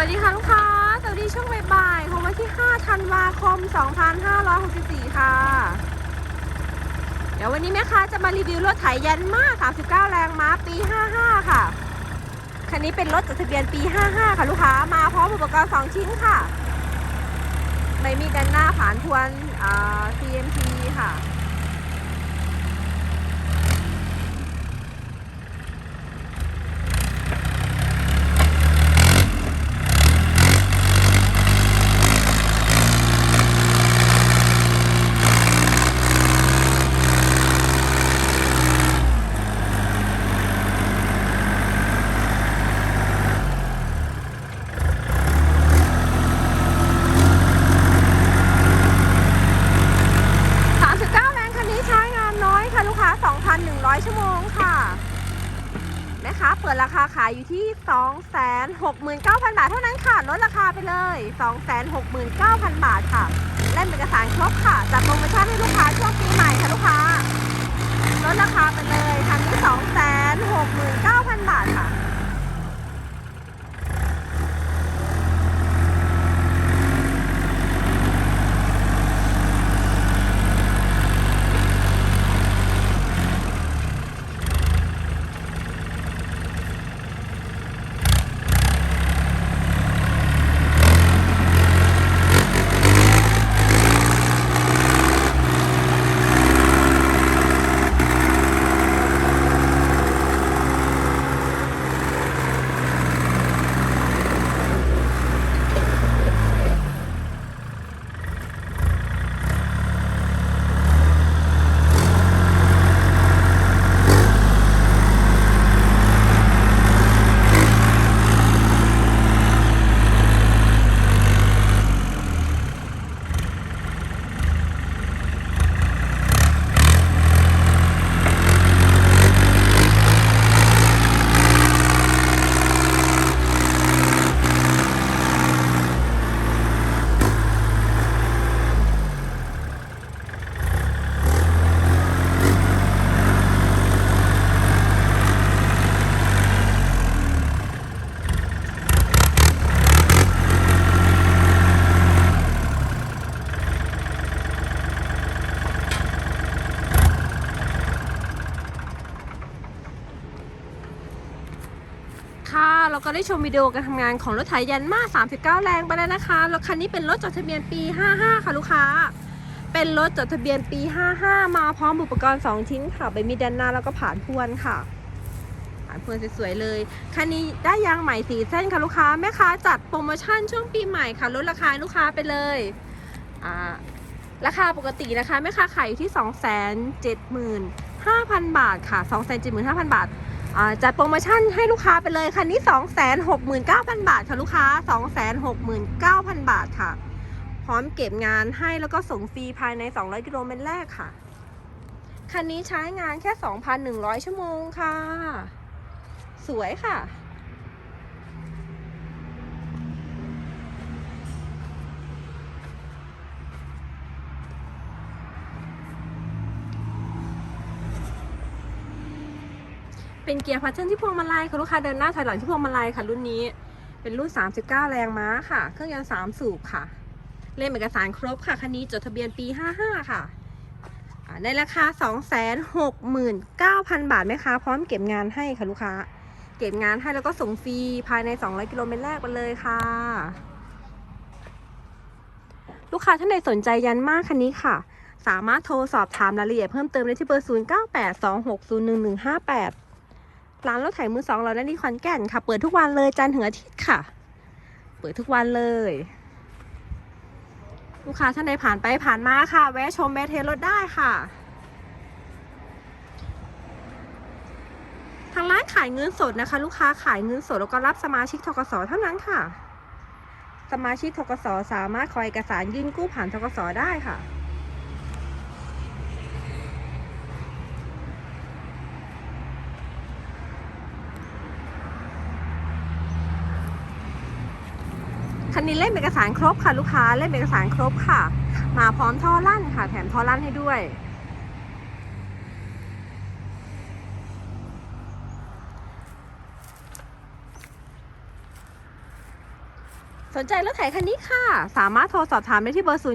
วัสดีค่ะลูกค้า สวัสดีช่วงบ่ายๆของวันที่ 5 ธันวาคม 2564 ค่ะ เดี๋ยววันนี้แม่ค้าจะมารีวิวรถไถยันมา39 แรงม้าปี 55 ค่ะ คันนี้เป็นรถจดทะเบียนปี 55 ค่ะลูกค้า มาพร้อมอุปกรณ์ 2 ชิ้นค่ะไม่มีกันหน้าผ่านทวนอ่า CMT ค่ะ 39 แรงคันนี้ใช้งานน้อยค่ะลูกค้า 2,100 ชั่วโมงค่ะแม่ค้าเปิดราคาขายอยู่ที่ 269,000 บาทเท่านั้นค่ะ ลดราคาไปเลย 269,000 บาทค่ะ เล่นเอกสารครบค่ะ จัดโปรโมชั่นให้ลูกค้าช่วงปีใหม่ค่ะลูกค้า ลดราคาไปเลยคันที่269,000 บาทค่ะ ค่ะ เราก็ได้ชมวิดีโอการทำงานของรถไถยันมา39 แรงไปแล้วนะคะ รถคันนี้เป็นรถจดทะเบียนปี 55 ค่ะลูกค้า เป็นรถจดทะเบียนปี 55 มาพร้อมอุปกรณ์ 2 ชิ้นค่ะ ใบมีดด้านหน้าแล้วก็ผ่านพวนค่ะ ผ่านพวนสวยๆเลย คันนี้ได้ยางใหม่สีเส้นค่ะลูกค้า แม่ค้าจัดโปรโมชั่นช่วงปีใหม่ค่ะลดราคาลูกค้าไปเลย อ่า ราคาปกตินะคะแม่ค้าขายอยู่ที่ 275,000 บาทค่ะ 275,000 บาทอ่า จัดโปรโมชั่นให้ลูกค้าไปเลยคันนี้ 269,000 บาทค่ะลูกค้า 269,000 บาทค่ะ พร้อมเก็บงานให้แล้วก็ส่งฟรีภายใน 200 กิโลเมตรแรกค่ะ คันนี้ใช้งานแค่ 2,100 ชั่วโมงค่ะ สวยค่ะ เป็นเกียร์พัชเช่นที่พวงมาลัยค่ะลูกค้าเดินหน้าถอยหลังที่พวงมาลัยค่ะรุ่นนี้ เป็นรุ่น 39 แรงม้าค่ะ เครื่องยนต์3สูบค่ะ เล่มเอกสารครบค่ะ คันนี้จดทะเบียนปี 55 ค่ะอ่าในราคา 269,000 บาทไหมคะ พร้อมเก็บงานให้ค่ะลูกค้า เก็บงานให้แล้วก็ส่งฟรีภายใน 200 กิโลเมตรแรกไปเลยค่ะลูกค้าท่านใดสนใจยันมากคันนี้ค่ะ สามารถโทรสอบถามรายละเอียดเพิ่มเติมได้ที่เบอร์ 0982601158 ร้านรถไถมือสองเราได้ที่ขอนแก่นค่ะ เปิดทุกวันเลยจันทร์ถึงอาทิตย์ค่ะ เปิดทุกวันเลย ลูกค้าท่านใดผ่านไปผ่านมาค่ะ แวะชมแวะเทรถได้ค่ะ ทางร้านขายเงินสดนะคะ ลูกค้าขายเงินสดแล้วก็รับสมาชิกทกสเท่านั้นค่ะ สมาชิกทกสสามารถขอเอกสารยื่นกู้ผ่านทกสได้ค่ะ คันนี้เล่มเอกสารครบค่ะลูกค้าเล่มเอกสารครบค่ะ มาพร้อมท่อลั่นค่ะ แถมท่อลั่นให้ด้วย สนใจรถไถคันนี้ค่ะ สามารถโทรสอบถามได้ที่เบอร์ 0982601158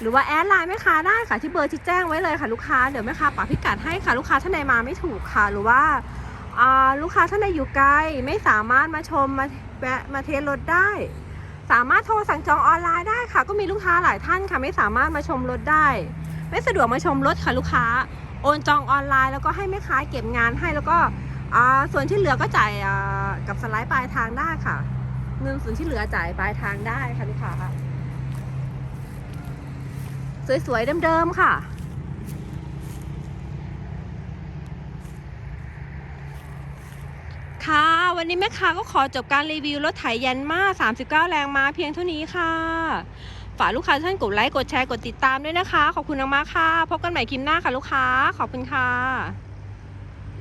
หรือว่าแอดไลน์แม่ค้าได้ค่ะที่เบอร์ที่แจ้งไว้เลยค่ะลูกค้าเดี๋ยวแม่ค้าปักพิกัดให้ค่ะลูกค้าท่านใดมาไม่ถูกค่ะ หรือว่า ลูกค้าท่านใดอยู่ไกลไม่สามารถมาชมมาแวะมาเทสรถได้ สามารถโทรสั่งจองออนไลน์ได้ค่ะ ก็มีลูกค้าหลายท่านค่ะ ไม่สามารถมาชมรถได้ ไม่สะดวกมาชมรถค่ะลูกค้า โอนจองออนไลน์แล้วก็ให้แม่ค้าเก็บงานให้แล้วก็ส่วนที่เหลือก็จ่ายกับสไลด์ปลายทางได้ค่ะ เงินส่วนที่เหลือจ่ายปลายทางได้ค่ะลูกค้าสวยๆเดิมๆค่ะ วันนี้แม่ค้าก็ขอจบการรีวิวรถไถยันมา 39 แรงม้าเพียงเท่านี้ค่ะ ฝากลูกค้าท่านกดไลค์ กดแชร์ กดติดตามด้วยนะคะ ขอบคุณมากๆค่ะ พบกันใหม่คลิปหน้าค่ะลูกค้า ขอบคุณค่ะ